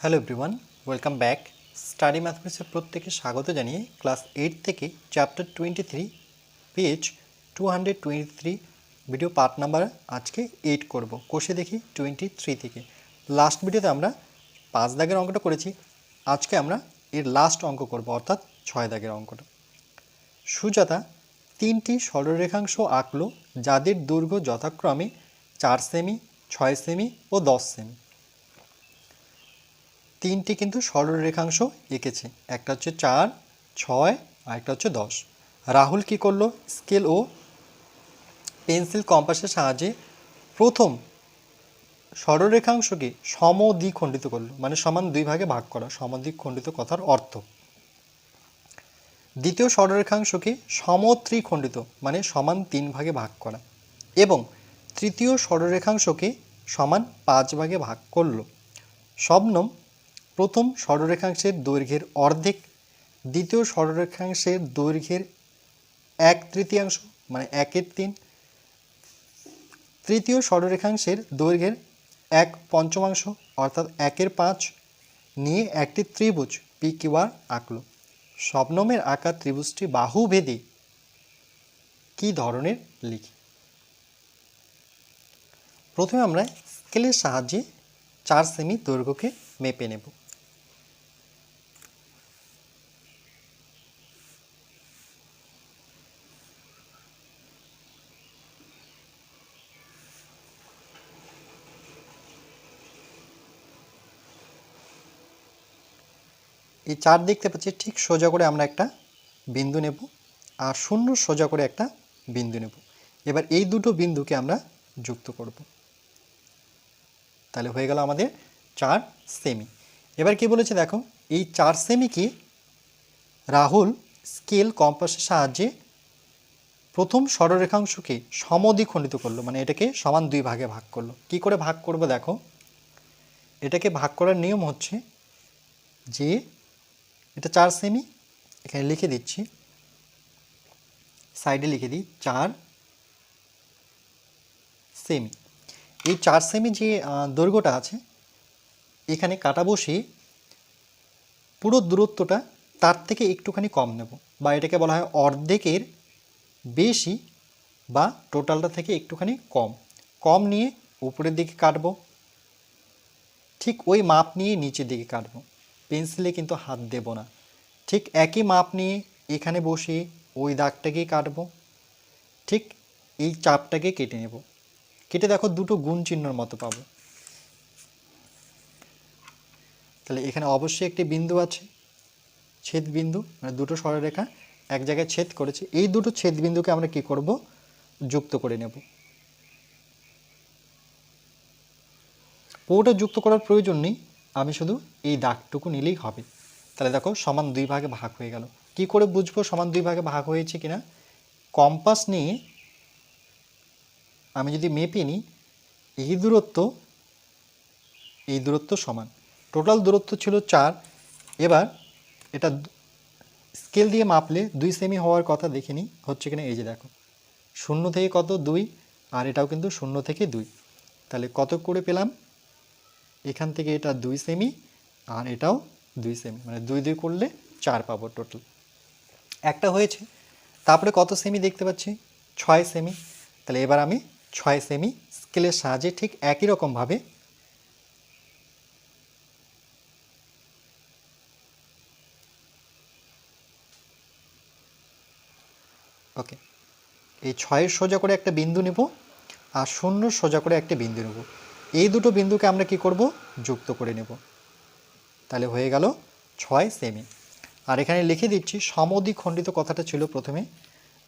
Hello everyone, welcome back. Study ম্যাথমেটিক্সের প্রত্যেকে স্বাগত জানিয়ে ক্লাস এইট থেকে chapter twenty three page two hundred twenty three video part number আজকে এইট করব। কোষে দেখি টোয়েন্টি থ্রি থেকে লাস্ট ভিডিওতে আমরা পাঁচ দাগের অঙ্কটা করেছি। আজকে আমরা এর লাস্ট অঙ্ক করব, অর্থাৎ ছয় দাগের অঙ্কটা। সুজাতা, তিনটি সরলরেখাংশ আঁকলো যাদের দৈর্ঘ্য যথাক্রমে চার সেমি ছয় সেমি ও দশ সেমি তিনটি কিন্তু সরলরেখাংশ এঁকেছে। একটা হচ্ছে চার, ছয়, আর একটা হচ্ছে দশ। রাহুল কি করল? স্কেল ও পেন্সিল কম্পাসের সাহায্যে প্রথম সরলরেখাংশকে সমদ্বিখণ্ডিত করল। মানে সমান দুই ভাগে ভাগ করা। সমদ্বিখণ্ডিত কথার অর্থ। দ্বিতীয় সরলরেখাংশকে সমত্রিখণ্ডিত মানে সমান তিন ভাগে ভাগ করা। এবং তৃতীয় সরলরেখাংশকে সমান পাঁচ ভাগে ভাগ করল। শবনম প্রথম সরলরেখাংশের দৈর্ঘ্যের অর্ধেক, দ্বিতীয় সরলরেখাংশের দৈর্ঘ্যের এক তৃতীয়াংশ মানে একের তিন, তৃতীয় সরলরেখাংশের দৈর্ঘ্যের এক পঞ্চমাংশ, অর্থাৎ একের পাঁচ, নিয়ে একটি ত্রিভুজ, পি কিউ আর আঁকলো। শবনমের আঁকা ত্রিভুজটি বাহু ভেদে কী ধরনের লিখি? প্রথমে আমরা স্কেলের সাহায্যে চার সেমি দৈর্ঘ্যকে মেপে নেব। এই চার দেখতে পাচ্ছি, ঠিক সোজা করে আমরা একটা বিন্দু নেব আর শূন্য সোজা করে একটা বিন্দু নেব। এবার এই দুটো বিন্দুকে আমরা যুক্ত করব। তাহলে হয়ে গেল আমাদের চার সেমি। এবার কি বলেছে দেখো, এই চার সেমিকে রাহুল স্কেল কম্পাসের সাহায্যে প্রথম সরলরেখাংশকে সমদ্বিখণ্ডিত করল মানে এটাকে সমান দুই ভাগে ভাগ করল। কি করে ভাগ করব দেখো, এটাকে ভাগ করার নিয়ম হচ্ছে যে এটা চার সেমি এখানে লিখে দিচ্ছি। সাইডে লিখে দিই, চার সেমি এই চার সেমি যে দৈর্ঘ্যটা আছে, এখানে কাটা বসিয়ে পুরো দূরত্বটা তার থেকে একটুখানি কম নেব বা এটাকে বলা হয় অর্ধেকের বেশি বা টোটালটা থেকে একটুখানি কম। কম নিয়ে উপরের দিকে কাটবো, ঠিক ওই মাপ নিয়ে নিচের দিকে কাটবো। পেন্সিলে কিন্তু হাত দেব না। ঠিক একই মাপ নিয়ে এখানে বসে ওই দাগটাকেই কাটবো। ঠিক এই চাপটাকে কেটে নেব। কেটে দেখো দুটো গুণ চিহ্নর মতো পাবো। তাহলে এখানে অবশ্যই একটি বিন্দু আছে, ছেদ বিন্দু মানে দুটো সরলরেখা এক জায়গায় ছেদ করেছে। এই দুটো ছেদ বিন্দুকে আমরা কি করব? যুক্ত করে নেব। পুরোটা যুক্ত করার প্রয়োজন নেই। আমি শুধু এই দাগটুকু নিলেই হবে। তাহলে দেখো, সমান দুই ভাগে ভাগ হয়ে গেল। কি করে বুঝব সমান দুই ভাগে ভাগ হয়েছে কিনা? কম্পাস নিয়ে আমি যদি মেপে নিই, এই দূরত্ব এই দূরত্ব সমান। টোটাল দূরত্ব ছিল চার। এবার এটা স্কেল দিয়ে মাপলে দুই সেমি হওয়ার কথা দেখে নিই, হচ্ছে কিনা এই যে দেখো। শূন্য থেকে কত? দুই। আর এটাও কিন্তু শূন্য থেকে দুই। তাহলে কত করে পেলাম? এখান থেকে এটা দুই সেমি আর এটাও দুই সেমি মানে দুই দুই করলে চার পাবো টোটাল একটা হয়েছে, তারপরে কত সেমি দেখতে পাচ্ছি? ছয় সেমি তাহলে এবার আমি ছয় সেমি স্কেলের সাহায্যে ঠিক একই রকমভাবে ওকে এই ছয়ের সোজা করে একটা বিন্দু নেব আর শূন্য সোজা করে একটা বিন্দু নেব। এই দুটো বিন্দুকে আমরা কি করব? যুক্ত করে নেব। তাহলে হয়ে গেল ছয় সেমি। আর এখানে লিখে দিচ্ছি, সমদ্বিখণ্ডিত কথাটা ছিল প্রথমে।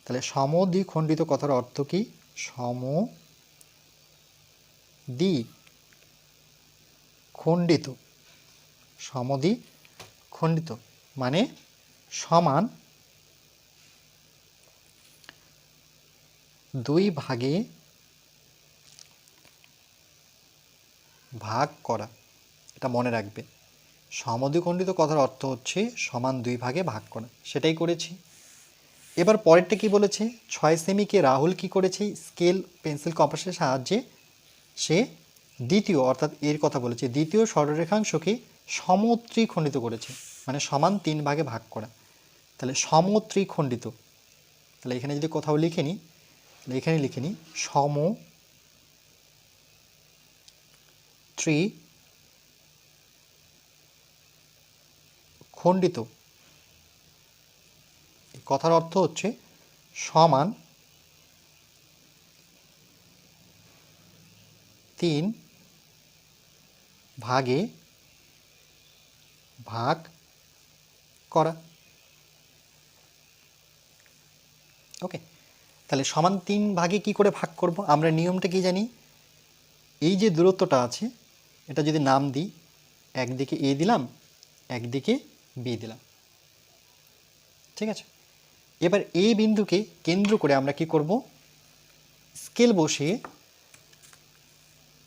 তাহলে সমদ্বিখণ্ডিত কথার অর্থ কি? সম দ্বি খণ্ডিত সমদ্বি খণ্ডিত মানে সমান দুই ভাগে ভাগ করা, এটা মনে রাখবে। সমদ্বিখণ্ডিত কথার অর্থ হচ্ছে সমান দুই ভাগে ভাগ করা। সেটাই করেছি। এবার পরেরটা কি বলেছে? ছয় সেমিকে রাহুল কি করেছে? স্কেল, পেন্সিল, কম্পাসের সাহায্যে সে দ্বিতীয়, অর্থাৎ এর কথা বলেছে, দ্বিতীয় সরলরেখাংশকে সমত্রিখণ্ডিত করেছে। মানে সমান তিন ভাগে ভাগ করা। তাহলে সমত্রিখণ্ডিত। তাহলে এখানে যদি কোথাও লিখে নিই, তাহলে এখানে লিখে নিই, সম ত্রি খণ্ডিত। কথার অর্থ হচ্ছে সমান তিন ভাগে ভাগ করা। ওকে, তাহলে সমান তিন ভাগে কি করে ভাগ করব? আমরা নিয়মটা কি জানি? এই যে দূরত্বটা আছে এটা যদি নাম দিই, একদিকে এ দিলাম, একদিকে বি দিলাম। ঠিক আছে? এবার এই বিন্দুকে কেন্দ্র করে আমরা কি করব? স্কেল বসিয়ে,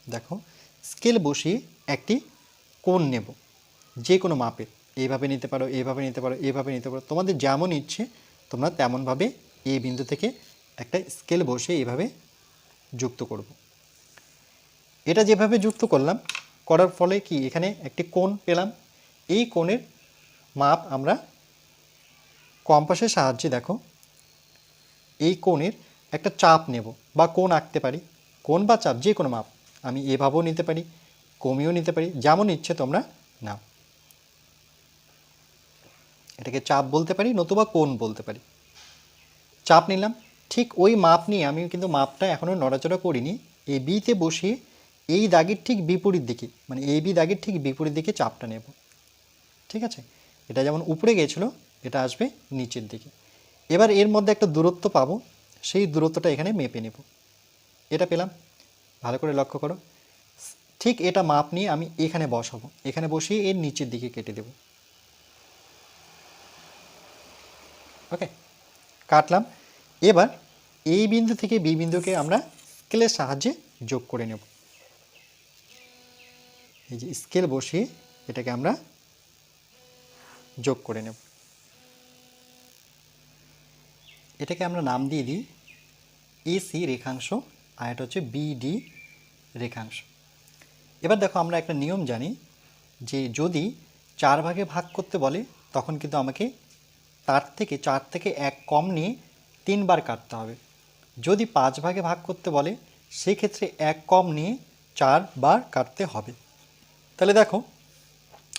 দেখো, স্কেল বসিয়ে একটি কোণ নেব। যে কোনো মাপের। এইভাবে নিতে পারো এইভাবে নিতে পারো এইভাবে নিতে পারো। তোমাদের যেমন ইচ্ছে, তোমরা তেমনভাবে এই বিন্দু থেকে একটা স্কেল বসে এইভাবে যুক্ত করব। এটা যেভাবে যুক্ত করলাম করার ফলে কি? এখানে একটি কোণ পেলাম। এই কোণের মাপ আমরা কম্পাসের সাহায্যে দেখো। এই কোণের একটা চাপ নেব বা কোণ আঁকতে পারি। কোণ বা চাপ, যে কোনো মাপ। আমি এভাবেও নিতে পারি, কমিয়েও নিতে পারি, যেমন ইচ্ছে তোমরা নাও। এটাকে চাপ বলতে পারি নতুবা কোণ বলতে পারি। চাপ নিলাম। ঠিক ওই মাপ নিয়ে আমি কিন্তু মাপটা এখনও নড়াচড়া করিনি। এই বিতে বসিয়ে এই দাগের ঠিক বিপরীত দিকে মানে এই বি দাগের ঠিক বিপরীত দিকে চাপটা নেব। ঠিক আছে? এটা যেমন উপরে গিয়েছিল এটা আসবে নিচের দিকে। এবার এর মধ্যে একটা দূরত্ব পাবো, সেই দূরত্বটা এখানে মেপে নেব। এটা পেলাম? ভালো করে লক্ষ্য করো। ঠিক এটা মাপ নিয়ে আমি এখানে বসাবো। এখানে বসিয়ে এর নিচের দিকে কেটে দেব। ওকে? কাটলাম। এবার এই বিন্দু থেকে বি বিন্দুকে আমরা স্কেলের সাহায্যে যোগ করে নেব। এই যে স্কেল বসিয়ে এটাকে আমরা যোগ করে নেব। এটাকে আমরা নাম দিয়ে দিই এসি রেখাংশ, আর এটা হচ্ছে বিডি রেখাংশ। এবার দেখো আমরা একটা নিয়ম জানি যে যদি চার ভাগে ভাগ করতে বলে, তখন কিন্তু আমাকে তার থেকে চার থেকে এক কম নিয়ে তিনবার কাটতে হবে। যদি পাঁচ ভাগে ভাগ করতে বলে, সেক্ষেত্রে এক কম নিয়ে চারবার কাটতে হবে। তাহলে দেখো,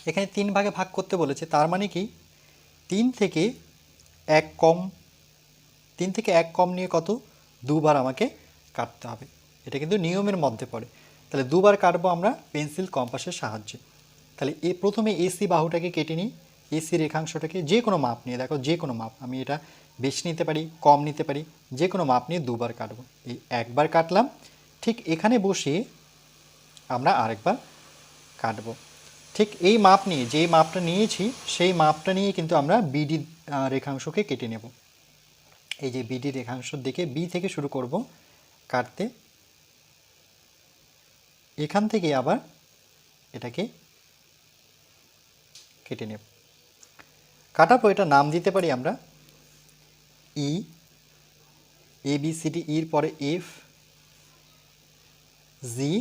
এখানে তিন ভাগে ভাগ করতে বলেছে, তার মানে কি? তিন থেকে এক কম, তিন থেকে এক কম নিয়ে কত? দুবার আমাকে কাটতে হবে। এটা কিন্তু নিয়মের মধ্যে পড়ে। তাহলে দুবার কাটবো আমরা পেন্সিল কম্পাসের সাহায্যে। তাহলে এ প্রথমে এসি বাহুটাকে কেটে নিই। এসি রেখাংশটাকে যে কোনো মাপ নিয়ে, দেখো যে কোনো মাপ, আমি এটা বেশি নিতে পারি, কম নিতে পারি, যে কোনো মাপ নিয়ে দুবার কাটবো। এই একবার কাটলাম, ঠিক এখানে বসিয়ে আমরা আরেকবার কাটবো। ঠিক এই মাপ নিয়ে যেই মাপটা নিয়েছি, সেই মাপটা নিয়ে কিন্তু আমরা বিডি রেখাংশকে কেটে নেব। এই যে বিডি রেখাংশের দিকে বি থেকে শুরু করব কাটতে। এখান থেকে আবার এটাকে কেটে নেব। কাটার পর এটা নাম দিতে পারি আমরা E A B C D ইর পরে এফ জি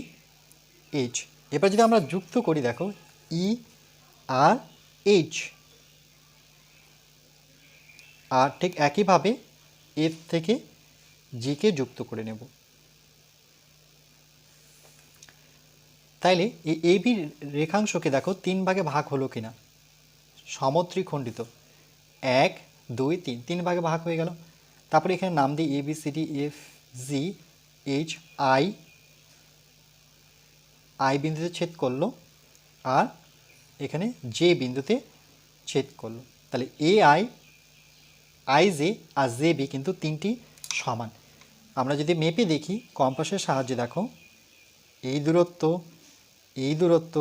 এইচ এবার যদি আমরা যুক্ত করি, দেখো, ই, আর, এইচ। আর ঠিক একইভাবে এফ থেকে জিকে যুক্ত করে নেব। তাইলে এই এবি রেখাংশকে, দেখো, তিন ভাগে ভাগ হলো কিনা? সমত্রিখণ্ডিত এক, দুই, তিন তিন ভাগে ভাগ হয়ে গেল। তারপরে এখানে নাম দিই A B C D, F, G, H, I I বিন্দুতে ছেদ করল আর এখানে জে বিন্দুতে ছেদ করল। তাহলে A I I J R J B কিন্তু তিনটি সমান। আমরা যদি মেপে দেখি, কম্পাসের সাহায্যে দেখো, এই দূরত্ব এই দূরত্ব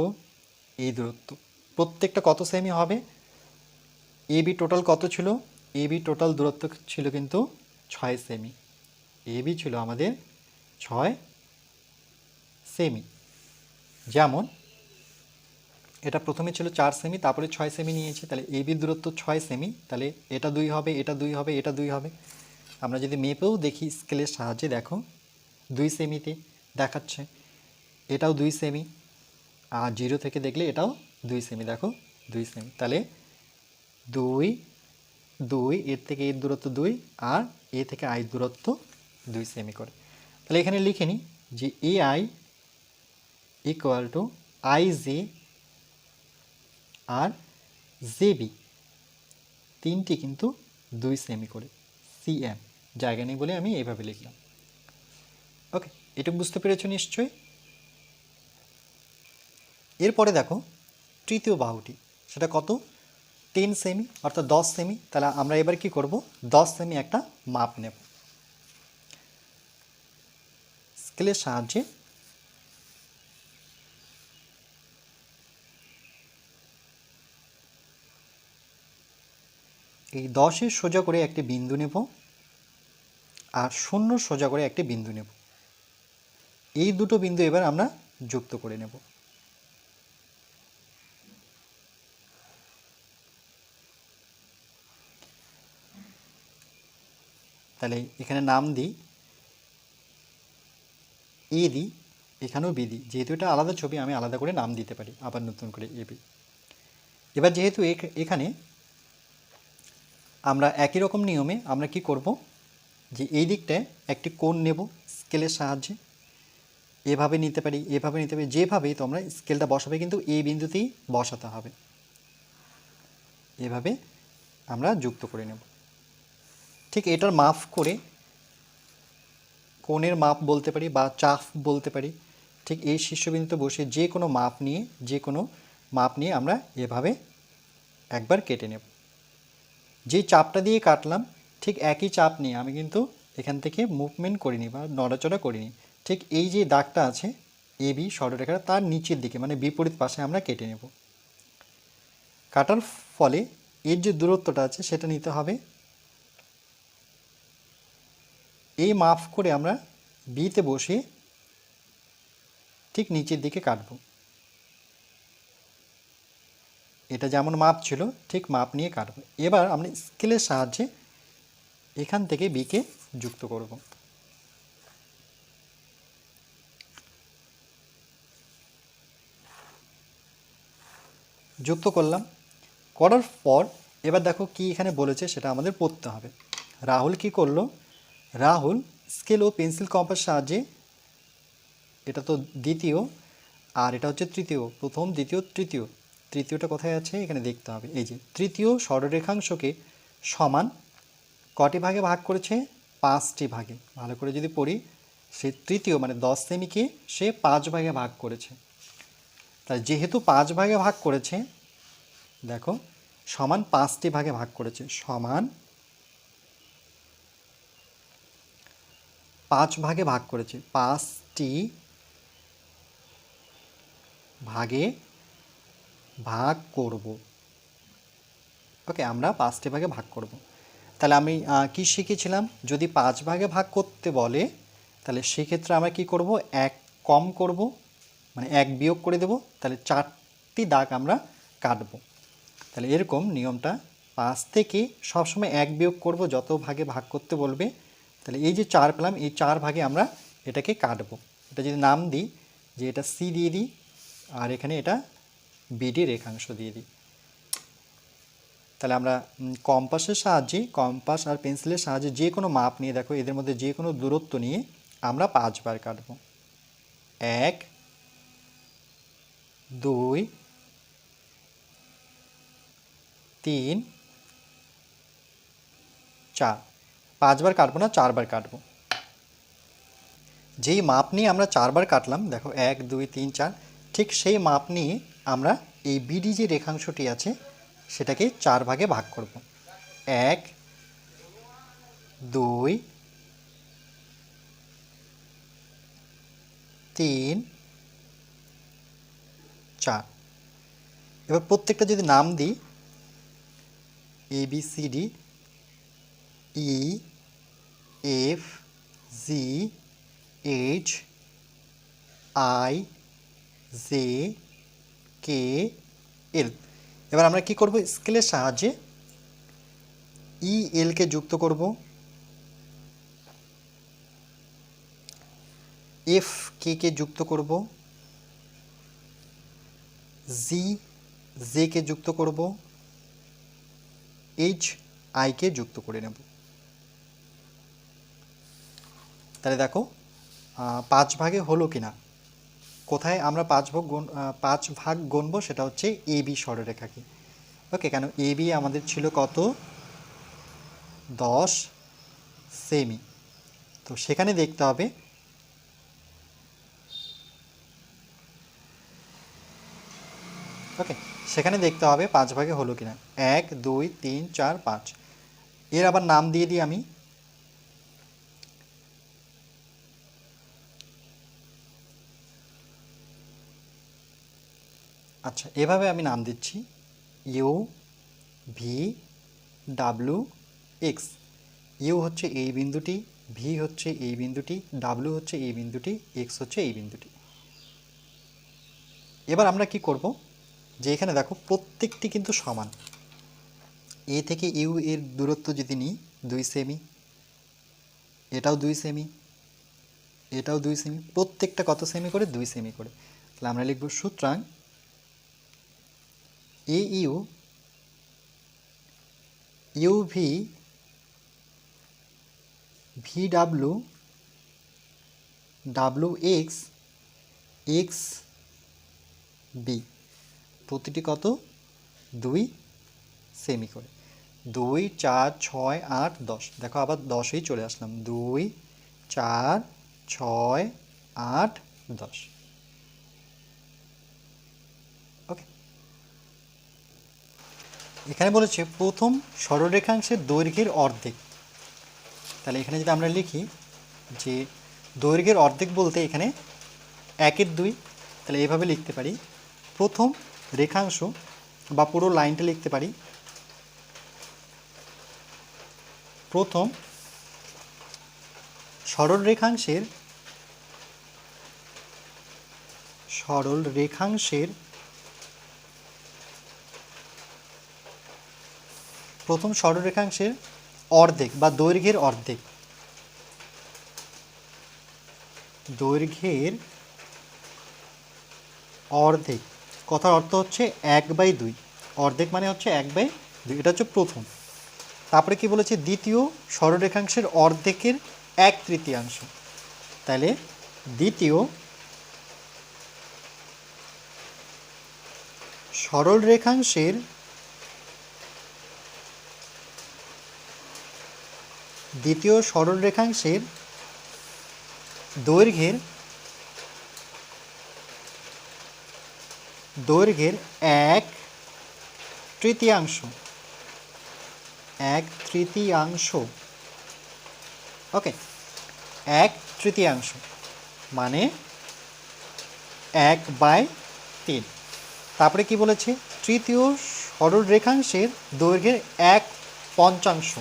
এই দূরত্ব। প্রত্যেকটা কত সেমি হবে? এ বি টোটাল কত ছিল? এ বি টোটাল দূরত্ব ছিল কিন্তু ছয় সেমি এ বি ছিল আমাদের ছয় সেমি যেমন, এটা প্রথমে ছিল চার সেমি তারপরে ছয় সেমি নিয়েছি, তাহলে এ বির দূরত্ব ছয় সেমি তাহলে এটা দুই হবে, এটা দুই হবে, এটা দুই হবে। আমরা যদি মেপেও দেখি স্কেলের সাহায্যে, দেখো, দুই সেমিতে দেখাচ্ছে, এটাও দুই সেমি আর জিরো থেকে দেখলে এটাও দুই সেমি দেখো, দুই সেমি তাহলে দুই দুই, এর থেকে এর দূরত্ব দুই, আর এ থেকে আই দূরত্ব দুই সেমি করে। তাহলে এখানে লিখে নিই যে A I equal to I J R J B তিনটি কিন্তু দুই সেমি করে সিএম জায়গা নেই বলে আমি এইভাবে লিখলাম। ওকে এটা বুঝতে পেরেছ নিশ্চয়ই? এরপরে দেখো, তৃতীয় বাহুটি, সেটা কত? টেন সেমি অর্থাৎ দশ সেমি তাহলে আমরা এবার কি করব? দশ সেমি একটা মাপ নেব। স্কেলের সাহায্যে এই দশের সোজা করে একটি বিন্দু নেব আর শূন্য সোজা করে একটি বিন্দু নেব। এই দুটো বিন্দু এবার আমরা যুক্ত করে নেব। তাহলে এখানে নাম দিই। এ দিই, এখানেও বি দিই। যেহেতু এটা আলাদা ছবি, আমি আলাদা করে নাম দিতে পারি, আবার নতুন করে এ বি। এবার যেহেতু এখ- এখানে আমরা একই রকম নিয়মে আমরা কি করব? যে এই দিকটায় একটি কোণ নেব স্কেলের সাহায্যে। এভাবে নিতে পারি, এভাবে নিতে পারি যেভাবেই তোমরা স্কেলটা বসাবে কিন্তু এই বিন্দুতেই বসাতে হবে। এভাবে আমরা যুক্ত করে নেব। ঠিক এটার মাপ করে কোণের মাপ বলতে পারি বা চাপ বলতে পারি। ঠিক এই শীর্ষবিন্দুতে বসে যে কোনো মাপ নিয়ে, যে কোনো মাপ নিয়ে আমরা এভাবে একবার কেটে নেব। যে চাপটা দিয়ে কাটলাম, ঠিক একই চাপ নিয়ে আমি কিন্তু এখান থেকে মুভমেন্ট করিনি বা নড়াচড়া করিনি। ঠিক এই যে দাগটা আছে এ বি সরলরেখাটা তার নিচের দিকে মানে বিপরীত পাশে আমরা কেটে নেব। কাটার ফলে এর যে দূরত্বটা আছে, সেটা নিতে হবে। এই মাফ করে আমরা বিতে বসে ঠিক নিচের দিকে কাটব। এটা যেমন মাপ ছিল, ঠিক মাপ নিয়ে কাটব। এবার আমরা স্কেলের সাহায্যে এখান থেকে বিকে যুক্ত করব। যুক্ত করলাম। করার পর এবার দেখো কি এখানে বলেছে, সেটা আমাদের পড়তে হবে। রাহুল কি করল? রাহুল স্কেল ও পেন্সিল কম্পাস সাহায্যে, এটা তো দ্বিতীয়, আর এটা হচ্ছে তৃতীয়, প্রথম, দ্বিতীয়, তৃতীয়। তৃতীয়টা কোথায় আছে? এখানে দেখতে হবে। এই যে, তৃতীয় সরলরেখাংশকে সমান কটি ভাগে ভাগ করেছে? পাঁচটি ভাগে। ভালো করে যদি পড়ি, সে তৃতীয় মানে দশ সেমিকে সে পাঁচ ভাগে ভাগ করেছে। তাই যেহেতু পাঁচ ভাগে ভাগ করেছে, দেখো, সমান পাঁচটি ভাগে ভাগ করেছে। সমান পাঁচ ভাগে ভাগ করেছে। পাঁচটি ভাগে ভাগ করব। ওকে আমরা পাঁচটি ভাগে ভাগ করব। তাহলে আমি কি শিখেছিলাম? যদি পাঁচ ভাগে ভাগ করতে বলে, তাহলে সেক্ষেত্রে আমরা কি করব? এক কম করব মানে এক বিয়োগ করে দেব, তাহলে চারটি দাগ আমরা কাটব। তাহলে এরকম নিয়মটা পাঁচ থেকে সবসময় এক বিয়োগ করব, যত ভাগে ভাগ করতে বলবে, তাহলে এই যে চার পেলাম, এই চার ভাগে আমরা এটাকে কাটব। এটা যদি নাম দিই, যে এটা সি দিয়ে দিই, আর এখানে এটা বিডি রেখাংশ দিয়ে দিই। তাহলে আমরা কম্পাসের সাহায্যে কম্পাস আর পেন্সিলের সাহায্যে যে কোনো মাপ নিয়ে দেখো, এদের মধ্যে যে কোনো দূরত্ব নিয়ে আমরা পাঁচবার কাটব। এক, দুই, তিন, চার। পাঁচবার কাটবো না, চারবার কাটবো। যেই মাপ নিয়ে আমরা চারবার কাটলাম, দেখো, এক, দুই, তিন, চার, ঠিক সেই মাপ নিয়ে আমরা এই বিডি যে রেখাংশটি আছে, সেটাকে চার ভাগে ভাগ করব। এক, দুই, তিন, চার। এবার প্রত্যেকটা যদি নাম দিই A B C D E F G H I J K L. এবার আমরা কি করব? স্কেলের সাহায্যে ই এলকে যুক্ত করব। এফ কে কে যুক্ত করব। জি জেকে যুক্ত করব। এইচ আইকে যুক্ত করে নেব। তাহলে দেখো পাঁচ ভাগে হলো কি না কোথায় আমরা পাঁচ ভাগ গুণ পাঁচ ভাগ গণবো সেটা হচ্ছে এ বি সরলরেখাকে ওকে কেন? এ বি আমাদের ছিল কত? দশ সেমি। তো সেখানে দেখতে হবে ওকে সেখানে দেখতে হবে পাঁচ ভাগে হলো কিনা? এক, দুই, তিন, চার, পাঁচ। এর আবার নাম দিয়ে দিই আমি। আচ্ছা এভাবে আমি নাম দিচ্ছি। U V W X. U হচ্ছে এই বিন্দুটি, ভি হচ্ছে এই বিন্দুটি ডাব্লু হচ্ছে এই বিন্দুটি, এক্স হচ্ছে এই বিন্দুটি। এবার আমরা কি করব? যে এখানে দেখো, প্রত্যেকটি কিন্তু সমান। এ থেকে ইউ এর দূরত্ব যদি নিই, দুই সেমি, এটাও দুই সেমি, এটাও দুই সেমি, প্রত্যেকটা কত সেমি করে? দুই সেমি করে। তাহলে আমরা লিখব সুতরাং A U U V V W W X X B প্রতিটি কত? দুই সেমি করে। দুই, চার, ছয়, আট, দশ। দেখো আবার দশেই চলে আসলাম। দুই, চার, ছয়, আট, দশ ওকে এখানে বলেছে, প্রথম সরলরেখাংশের দৈর্ঘ্যের অর্ধেক। তাহলে এখানে যদি আমরা লিখি যে দৈর্ঘ্যের অর্ধেক বলতে এখানে একের দুই, তাহলে এভাবে লিখতে পারি। প্রথম রেখাংশ বা পুরো লাইনটা লিখতে পারি। প্রথম সরল রেখাংশের সরল রেখাংশের প্রথম সরলরেখাংশের অর্ধেক বা দৈর্ঘ্যের অর্ধেক। দৈর্ঘ্যের অর্ধেক। কথার অর্থ হচ্ছে এক বাই দুই। অর্ধেক মানে হচ্ছে এক বাই দুই। এটা হচ্ছে প্রথম। তারপরে কি বলেছে? দ্বিতীয় সরলরেখাংশের অর্ধেকের এক তৃতীয়াংশ। তাহলে দ্বিতীয় সরল রেখাংশের দ্বিতীয় সরল রেখাংশের দৈর্ঘ্যের দৈর্ঘ্যের এক তৃতীয়াংশ। এক তৃতীয়াংশ। ওকে, এক তৃতীয়াংশ মানে এক বাই তিন। তারপরে কি বলেছে? তৃতীয় সরল রেখাংশের দৈর্ঘ্যের এক পঞ্চাংশ।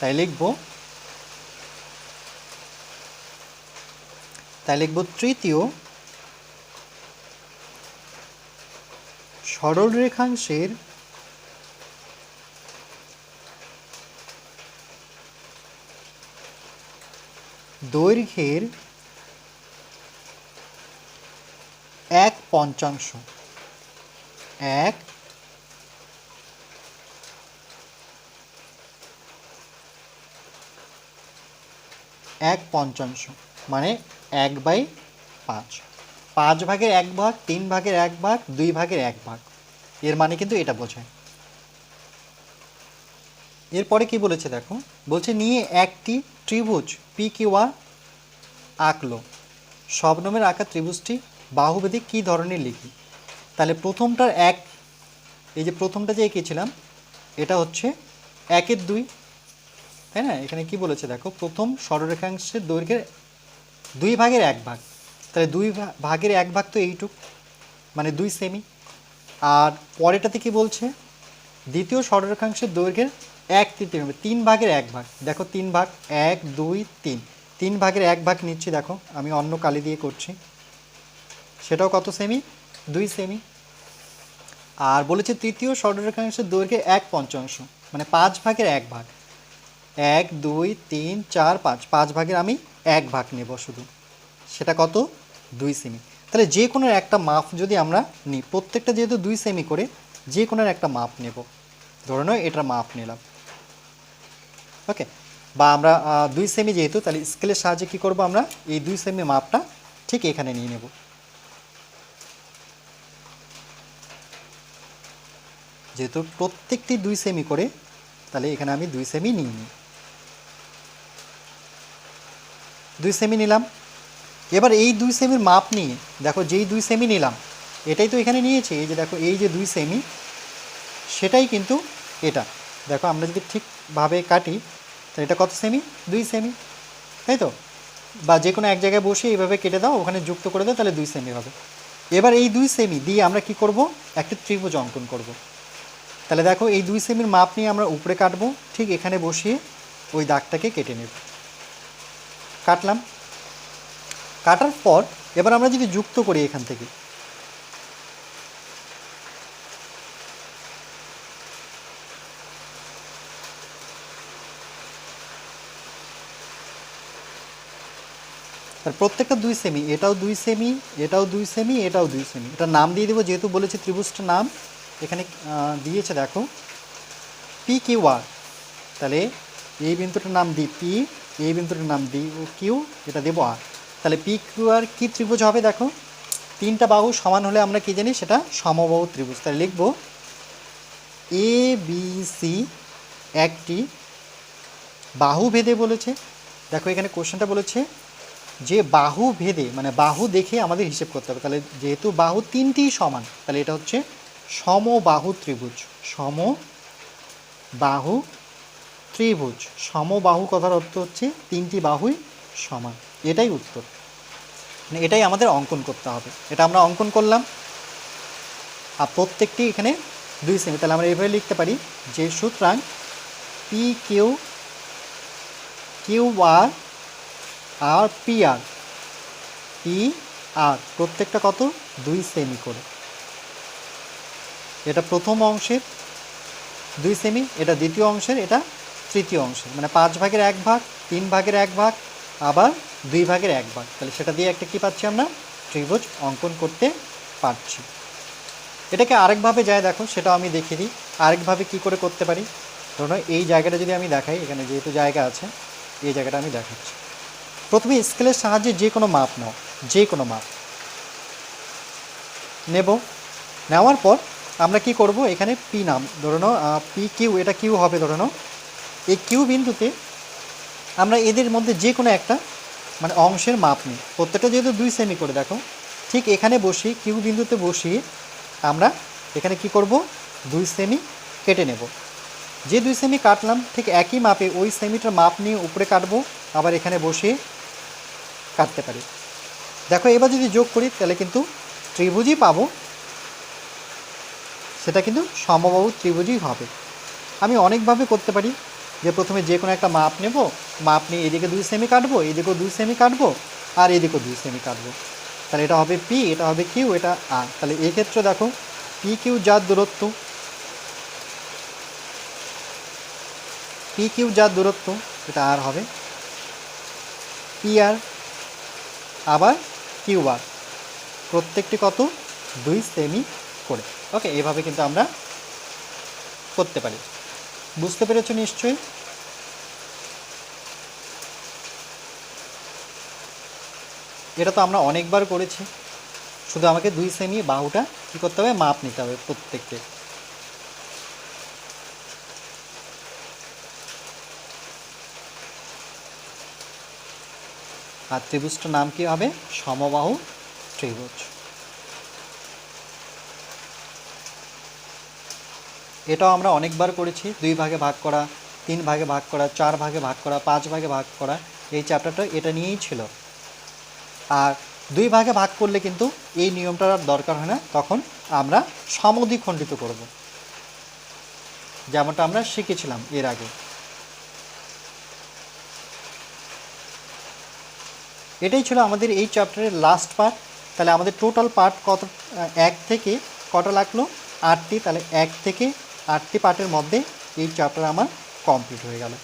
তাই লিখব তাই লিখব তৃতীয় সরল রেখাংশের দৈর্ঘ্যের এক পঞ্চাংশ এক এক পঞ্চাংশ মানে এক বাই পাঁচ। পাঁচ ভাগের এক ভাগ, তিন ভাগের এক ভাগ, দুই ভাগের এক ভাগ। এর মানে কিন্তু এটা বোঝায়। এরপরে কি বলেছে দেখো? বলছে, নিয়ে একটি ত্রিভুজ, পি কিউ আর, আঁকলো। শবনমের আঁকা ত্রিভুজটি বাহুবেদে কী ধরনের লিখি? তাহলে প্রথমটার এক, এই যে প্রথমটা যে এঁকেছিলাম, এটা হচ্ছে একের দুই তাই না? এখানে কি বলেছে দেখো? প্রথম সরলরেখাংশের দৈর্ঘ্যের দুই ভাগের এক ভাগ। তাহলে দুই ভাগের এক ভাগ তো এইটুক মানে দুই সেমি আর পরেরটাতে কি বলছে? দ্বিতীয় সরলরেখাংশের দৈর্ঘ্যের এক তৃতীয় তিন ভাগের এক ভাগ। দেখো, তিন ভাগ, এক, দুই, তিন। তিন ভাগের এক ভাগ নিচ্ছি, দেখো, আমি অন্য কালি দিয়ে করছি। সেটাও কত সেমি দুই সেমি আর বলেছে তৃতীয় সরলরেখাংশের দৈর্ঘ্যে এক পঞ্চাংশ মানে পাঁচ ভাগের এক ভাগ। এক, দুই, তিন, চার, পাঁচ। পাঁচ ভাগের আমি এক ভাগ নেব শুধু। সেটা কত? দুই সেমি তাহলে যে কোনো একটা মাপ যদি আমরা নিই, প্রত্যেকটা যেহেতু দুই সেমি করে, যে কোনো একটা মাপ নেব। ধরে নাও এটার মাপ নিলাম। ওকে? বা আমরা দুই সেমি যেহেতু, তাহলে স্কেলের সাহায্যে কী করব আমরা? এই দুই সেমি মাপটা ঠিক এখানে নিয়ে নেব। যেহেতু প্রত্যেকটি দুই সেমি করে, তাহলে এখানে আমি দুই সেমি নিয়ে নিই দুই সেমি নিলাম। এবার এই দুই সেমির মাপ নিয়ে, দেখো যেই দুই সেমি নিলাম, এটাই তো এখানে নিয়েছি, এই যে দেখো এই যে দুই সেমি সেটাই কিন্তু এটা। দেখো আমরা যদি ঠিকভাবে কাটি, তাহলে এটা কত সেমি দুই সেমি তাই তো? বা যে কোনো এক জায়গায় বসে এইভাবে কেটে দাও, ওখানে যুক্ত করে দাও, তাহলে দুই সেমি হবে। এবার এই দুই সেমি দিয়ে আমরা কি করব? একটা ত্রিভুজ অঙ্কন করব। তাহলে দেখো এই দুই সেমির মাপ নিয়ে আমরা উপরে কাটবো, ঠিক এখানে বসিয়ে ওই দাগটাকে কেটে নেব। কাটলাম। কাটার পর এবার আমরা যদি যুক্ত করি এখান থেকে। প্রত্যেকটা দুই সেমি এটাও দুই সেমি এটাও দুই সেমি এটাও দুই সেমি এটা নাম দিয়ে দেবো, যেহেতু বলেছে ত্রিভুজটার নাম, এখানে দিয়েছে দেখো। পি কিউ আর তাহলে এই বিন্দুটার নাম দিই পি এই বিন্দুটার নাম ও কিউ? এটা দেবো আর। তাহলে পি কিউ আর কী ত্রিভুজ হবে দেখো? তিনটা বাহু সমান হলে আমরা কি জানি? সেটা সমবাহু ত্রিভুজ। তাহলে লিখব এ বি সি একটি বাহু ভেদে বলেছে। দেখো এখানে কোশ্চেনটা বলেছে যে বাহু ভেদে মানে বাহু দেখে আমাদের হিসেব করতে হবে। তাহলে যেহেতু বাহু তিনটি সমান, তাহলে এটা হচ্ছে সমবাহু ত্রিভুজ। সম বাহু ত্রিভুজ। সমবাহু কথার অর্থ হচ্ছে তিনটি বাহুই সমান। এটাই উত্তর। মানে এটাই আমাদের অঙ্কন করতে হবে। এটা আমরা অঙ্কন করলাম। আর প্রত্যেকটি এখানে দুই সেমি তাহলে আমরা এভাবে লিখতে পারি যে সুতরাং P Q Q R R P R P R প্রত্যেকটা কত? দুই সেমি করে। এটা প্রথম অংশের দুই সেমি এটা দ্বিতীয় অংশের, এটা তৃতীয় অংশ মানে পাঁচ ভাগের এক ভাগ, তিন ভাগের এক ভাগ, আবার দুই ভাগের এক ভাগ। তাহলে সেটা দিয়ে একটা কী পাচ্ছি আমরা? ত্রিভুজ অঙ্কন করতে পারছি। এটাকে আরেকভাবে যায় দেখো, সেটাও আমি দেখিয়ে দিই। আরেকভাবে কি করে করতে পারি? ধরো এই জায়গাটা যদি আমি দেখাই, এখানে যেহেতু জায়গা আছে, এই জায়গাটা আমি দেখাচ্ছি। প্রথমে স্কেলের সাহায্যে যে কোনো মাপ নাও, যে কোনো মাপ। নেব। নেওয়ার পর আমরা কি করব? এখানে পি নাম ধরে নাও পি কিউ, এটা কিউ হবে ধরে নাও এই কিউ বিন্দুতে আমরা এদের মধ্যে যে কোনো একটা মানে অংশের মাপ নিই। প্রত্যেকটা যেহেতু দুই সেমি করে, দেখো। ঠিক এখানে বসিয়ে, কিউ বিন্দুতে বসিয়ে আমরা এখানে কি করব? দুই সেমি কেটে নেব। যে দুই সেমি কাটলাম, ঠিক একই মাপে ওই সেমিটার মাপ নিয়ে উপরে কাটবো, আবার এখানে বসিয়ে কাটতে পারি। দেখো, এবার যদি যোগ করি, তাহলে কিন্তু ত্রিভুজই পাবো। সেটা কিন্তু সমবাহু ত্রিভুজই হবে। আমি অনেকভাবে করতে পারি। যে প্রথমে যে কোনো একটা মাপ নেব, মাপ নিয়ে এদিকে দুই সেমি কাটবো, এদিকেও দুই সেমি কাটবো, আর এদিকেও দুই সেমি কাটবো। তাহলে এটা হবে পি এটা হবে কিউ এটা আর তাহলে এক্ষেত্রে দেখো পি কিউ যার দূরত্ব পি কিউ যার দূরত্ব, এটা আর হবে। পি আর আবার কিউ আর প্রত্যেকটি কত? দুই সেমি করে। ওকে এভাবে কিন্তু আমরা করতে পারি। বুঝতে পেরেছ নিশ্চয়ই? এটা তো আমরা অনেকবার করেছি। শুধু আমাকে দুই সেমি বাহুটা কী করতে হবে? মাপ নিতে হবে প্রত্যেককে। আর ত্রিভুজটার নাম কি হবে? সমবাহু ত্রিভুজ। এটাও আমরা অনেকবার করেছি। দুই ভাগে ভাগ করা, তিন ভাগে ভাগ করা, চার ভাগে ভাগ করা, পাঁচ ভাগে ভাগ করা, এই চ্যাপ্টারটা এটা নিয়েই ছিল। আর দুই ভাগে ভাগ করলে কিন্তু এই নিয়মটার আর দরকার হয় না। তখন আমরা সমদ্বিখণ্ডিত করব। যেমনটা আমরা শিখেছিলাম এর আগে। এটাই ছিল আমাদের এই চ্যাপ্টারের লাস্ট পার্ট তাহলে আমাদের টোটাল পার্ট কত, এক থেকে কটা লাগল? আটটি, তাহলে এক থেকে আটটি পার্টের মধ্যে এই চ্যাপ্টার আমার কমপ্লিট হয়ে গেল।